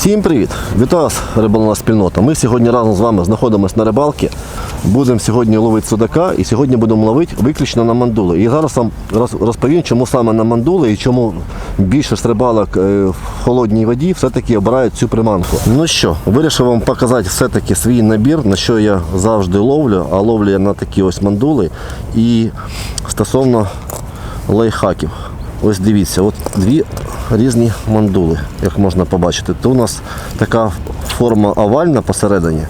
Всім привіт! Вітаю вас, риболовна спільнота. Ми сьогодні разом з вами знаходимося на рибалці. Будемо сьогодні ловити судака і сьогодні будемо ловити виключно на мандули. І зараз вам розповім, чому саме на мандули і чому більшість рибалок е, в холодній воді все-таки обирають цю приманку. Ну що, вирішив вам показати все-таки свій набір, на що я завжди ловлю, а ловлю я на такі ось мандули. І стосовно лайфхаків. Ось дивіться, от дві різні мандули, як можна побачити. Тут у нас така форма овальна посередині,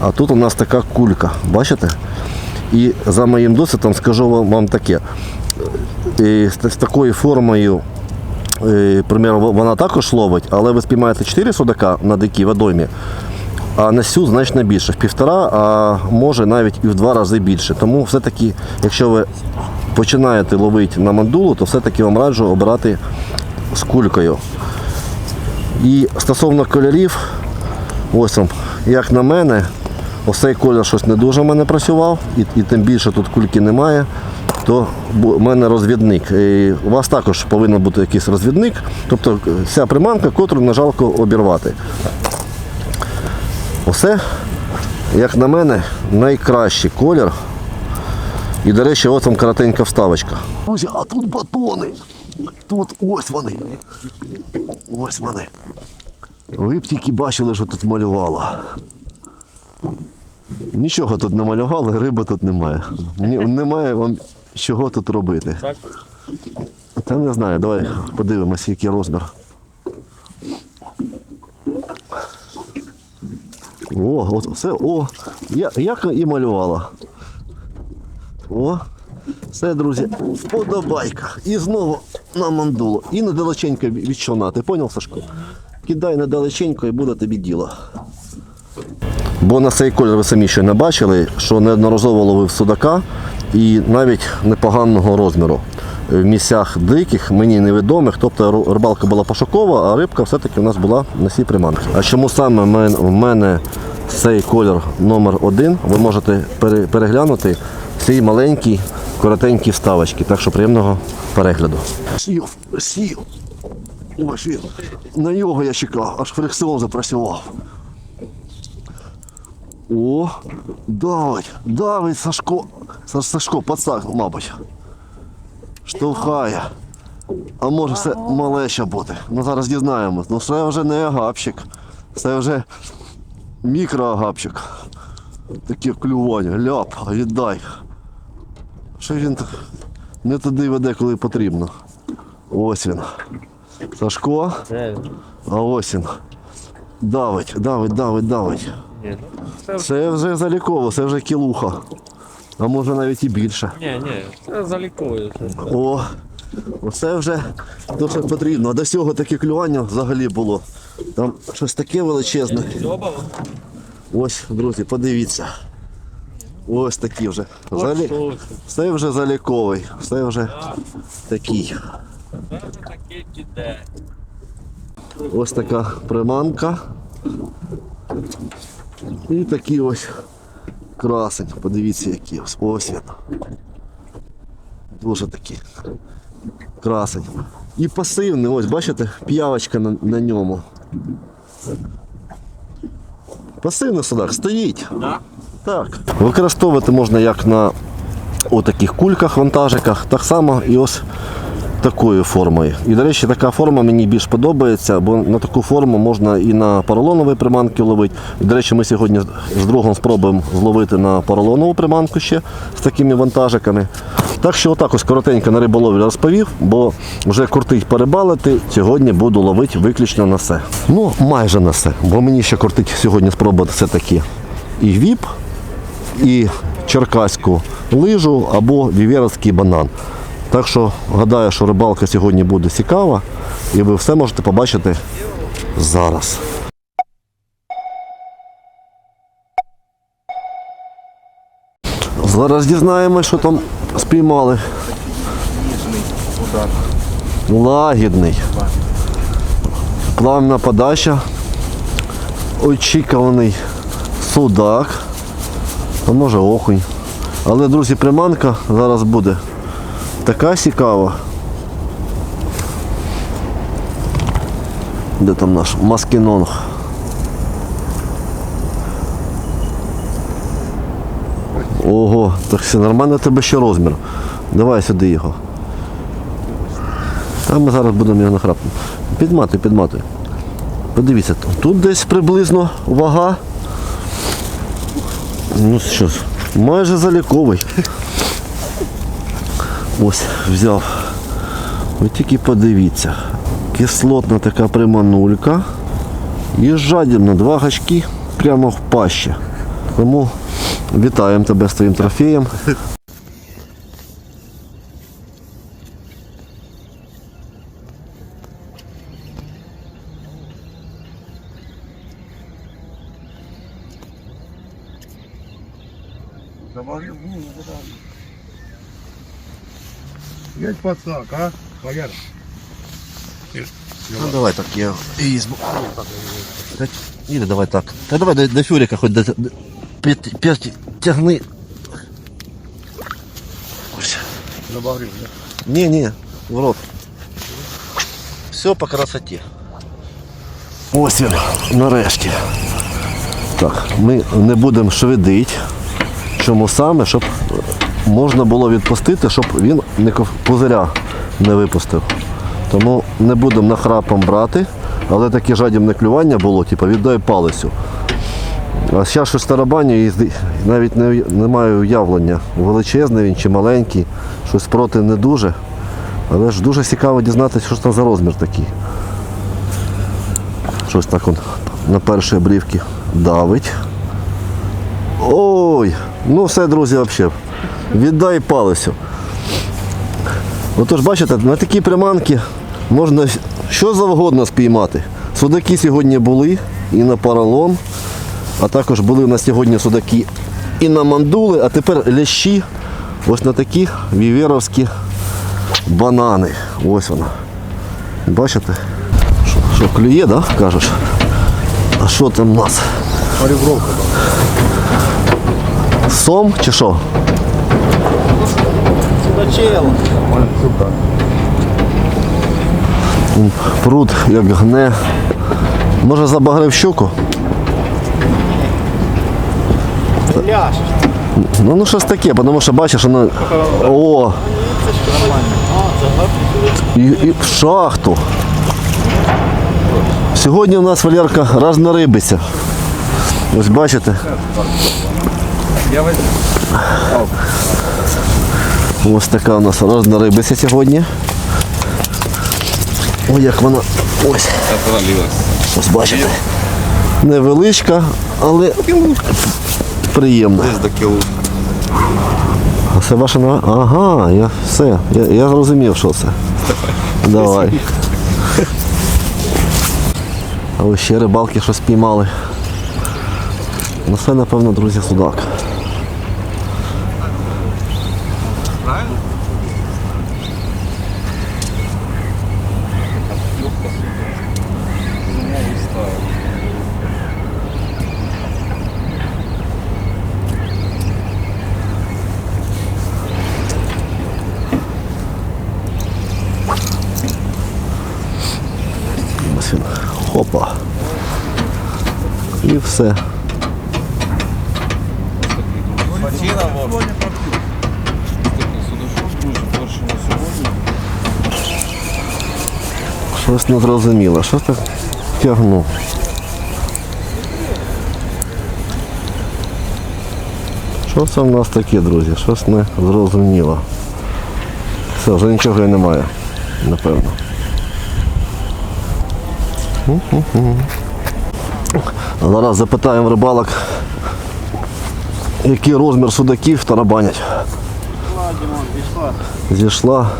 а тут у нас така кулька. Бачите? І за моїм досвідом скажу вам, таке. Е, З, такою формою, е, примерно, вона також ловить, але ви спіймаєте 4 судака на дикій водоймі, а на сю значно більше, в півтора, а може навіть і в два рази більше. Тому все-таки, якщо ви починаєте ловити на мандулу, то все-таки вам раджу обирати з кулькою. І стосовно кольорів, ось вам, як на мене, ось цей колір щось не дуже в мене працював, і, і тим більше тут кульки немає, то у мене розвідник. І у вас також повинен бути якийсь розвідник, тобто вся приманка, котру не жалко обірвати. Оце, як на мене, найкращий колір. І, до речі, ось вам коротенька вставочка. Друзі, а тут батони. Тут ось вони. Ось вони. Ви б тільки бачили, що тут малювало. Нічого тут не малювали, риби тут немає. Ні, немає вам чого тут робити. Та не знаю, давай подивимося, який розмір. О, от все, о, я, як і малювала. О, все, друзі, вподобайка. І знову на мандулу. І недалеченько від човна. Ти поняв, Сашко? Кидай недалеченько і буде тобі діло. Бо на цей колір ви самі ще не бачили, що неодноразово ловив судака і навіть непоганого розміру. В місцях диких, мені невідомих, тобто рибалка була пошукова, а рибка все-таки у нас була на цій приманці. А чому саме в мене цей колір номер один, ви можете переглянути ці маленькі, коротенькі вставочки. Так що приємного перегляду. Сів, сів. Він. На його я чекав, аж фрикціон запрацював. О, давить, давить Сашко. Са- Сашко, пацак, мабуть. Штовхає. А може це малеща бути. Ну зараз дізнаємось. Ну це вже не агапчик. Це вже мікроагапчик. Таке клювання. Ляп, віддай. Що він не туди веде, коли потрібно. Ось він. Сашко, а ось він. Давить, давить, давить, давить. Ну це Це вже заліково, це вже кілуха. А може навіть і більше. ні, ні, це заліковує. О, оце вже то, що потрібно. А До цього таке клювання взагалі було. Там щось таке величезне. Ось, друзі, подивіться. Ось такі вже. Залі... Все вже заліковий, все вже такий. Ось така приманка. І такий ось красень. Подивіться, який ось. Ось він. Дуже такий красень. І пасивний, ось, бачите, п'явочка на, на ньому. Пасивний судак стоїть. Да? Так. Використовувати можна як на отаких кульках, вантажиках, так само і ось такою формою. І, до речі, така форма мені більш подобається, бо на таку форму можна і на поролонові приманки ловити. І, до речі, ми сьогодні з другом спробуємо зловити на поролонову приманку ще з такими вантажиками. Так що отак ось коротенько на риболовлю розповів, бо вже кортить перебалити. Сьогодні буду ловити виключно на все. Ну, майже на все, бо мені ще кортить сьогодні спробувати все таки і віп, і черкаську лижу або віверовський банан. Так що гадаю, що рибалка сьогодні буде цікава, і ви все можете побачити зараз. Зараз дізнаємося, що там спіймали. Лагідний. Плавна подача. Очікуваний судак. А може окунь. Але, друзі, приманка зараз буде така цікава. Де там наш маскінонг? Ого, так все нормально тебе ще розмір. Давай сюди його. А ми зараз будемо його нахрапнути. Підмати, підмати. Подивіться, тут десь приблизно вага. Ну що ж, майже заліковий. Ось, взяв. Ви тільки подивіться. Кислотна така приманулька. І жадібно, два гачки прямо в пащі. Тому вітаємо тебе з твоїм трофеєм. Есть подсак, а? Валера. Ну давай так, я візьму. Та- Ні, давай так. Та давай до, до Фюрика хоч до, до, п'ять- тягни. Ось. Добавлю, да? Ні, ні, в рот. Все по красоті. Ось він, нарешті. Так, ми не будемо швидити. Чому саме, щоб можна було відпустити, щоб він не пузиря не випустив. Тому не будемо нахрапом брати, але таке жадібне клювання було, типу, віддай палицю. А зараз щось тарабаню і навіть не, уя- не маю уявлення, величезний він чи маленький, щось проти не дуже. Але ж дуже цікаво дізнатися, що це за розмір такий. Щось так он на першій брівці давить. Ой, ну все, друзі, взагалі. Віддай палицю. Отож, бачите, на такі приманки можна що завгодно спіймати. Судаки сьогодні були і на паралон, а також були у нас сьогодні судаки і на мандули, а тепер лящі ось на такі віверовські банани. Ось вона. Бачите? Що, що клює, да? кажеш? А що там у нас? Калибровка. Сом чи що? Сука. М, Пруд як гне. Може забагрив щуку? Ну, ну щось таке, тому що бачиш, воно. О! І, і в шахту. Сьогодні у нас Валерка разнорибиться. Ось бачите. Ось така у нас разнорибиця сьогодні. Ой, як вона. Ось. Ось бачите. Невеличка, але приємна. до кілу. А це ваша нога? Ага, я все. Я, я зрозумів, що це. Давай. А ось ще рибалки щось піймали. Ну це, напевно, друзі, судак. Ось він. Хопа. І все. Щось не зрозуміло. Що так тягну? Що це в нас таке, друзі? Щось не зрозуміло. Все, вже нічого і немає, напевно. Зараз запитаємо рибалок, який розмір судаків тарабанять. Зійшла.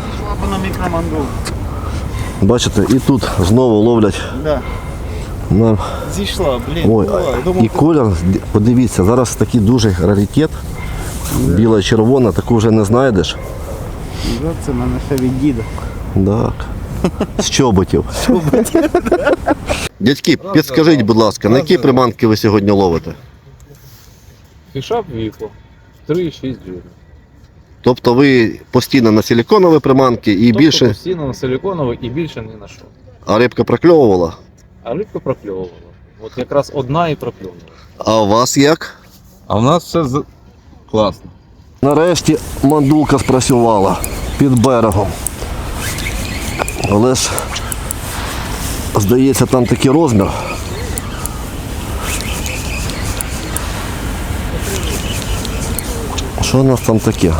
На. Бачите, і тут знову ловлять Да. на. Зійшла, блін. Ой, була. Думав, і колір, подивіться, зараз такий дуже раритет. Біла червона, таку вже не знайдеш. вже це мене ще від діда. Так. З чоботів. Дядьки, підскажіть, будь ласка, на які приманки ви сьогодні ловите? Фішап віку. 3,6 дюймів. Тобто ви постійно на силіконові приманки і Тобто більше, постійно на силіконовий і більше ні на що. а рибка прокльовувала? а рибка прокльовувала. От якраз одна і прокльовувала. А у вас як? А в нас все з... класно. Нарешті мандулка спрацювала під берегом. Але ж, здається, там такий розмір. Що у нас там таке?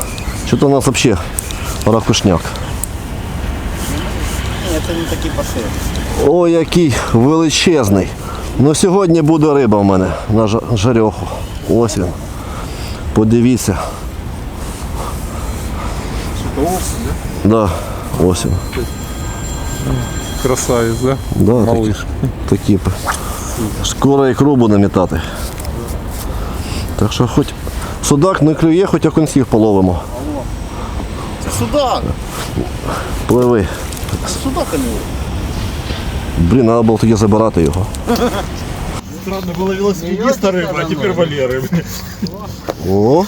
Що то у нас взагалі ракушняк? Ні, це не такі пошири. О, який величезний. Ну сьогодні буде риба в мене на жа- жарьоху. Ось він. Подивіться. Да, ось він Красавець, да? Да, Малыш. Такі, такі. п- Скоро ікру буде мітати. Так що хоч судак не клює, хоч окунців половимо. Це судак. Пливи. Це судак, а не Блін, треба було тоді забирати його. Странно, было велосипедиста рыба, а теперь Валеры. О,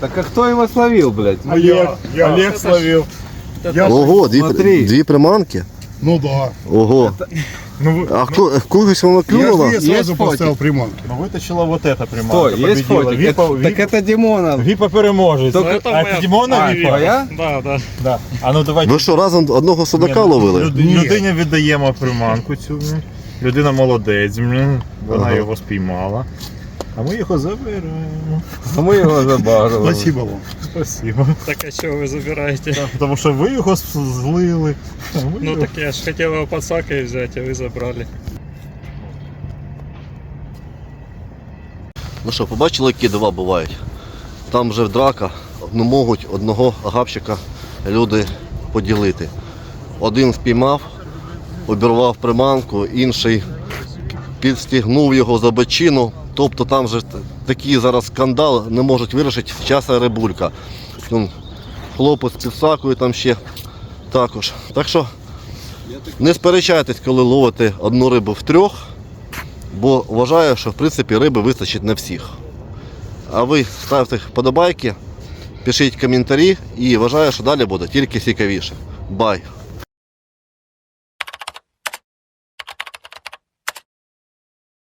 Так а хто його словив, блядь? Олег, Олег словил. Я, ого, дві, Смотри. дві приманки. ну да. Ого. Ну, вы- А ко- в когось воно я клюнуло? же ей сразу Есть поставил приманку. Но вытащила вот эта приманка. Хто? Є победила. фотик? Випа, Это- Так Випа, это Димона. Випа переможець. Только- а это Димона А, Випа? твоя? Да, да. Да. А ну давайте. Ви що, разом одного судака ловили? Люд- Людині віддаємо приманку цю. м. Людина молодець, м. вона Ага. його спіймала. А ми його заберемо. А ми його забарили. Спасибо вам. Спасибо. Так а чого ви забираєте? Тому що ви його злили. а ми Ну його- так я ж хотів його під сакою взяти, а ви забрали. Ну що, побачили, які дива бувають? Там вже драка, ну можуть одного агапчика люди поділити. Один спіймав, обірвав приманку, інший підстігнув його за бочину. Тобто там вже т- такий зараз скандал не можуть вирішити часа рибулька. Хлопець під сакою там ще також. Так що не сперечайтесь, коли ловите одну рибу в трьох бо вважаю, що в принципі риби вистачить на всіх. А ви ставте вподобайки, пишіть коментарі і вважаю, що далі буде тільки цікавіше. Бай!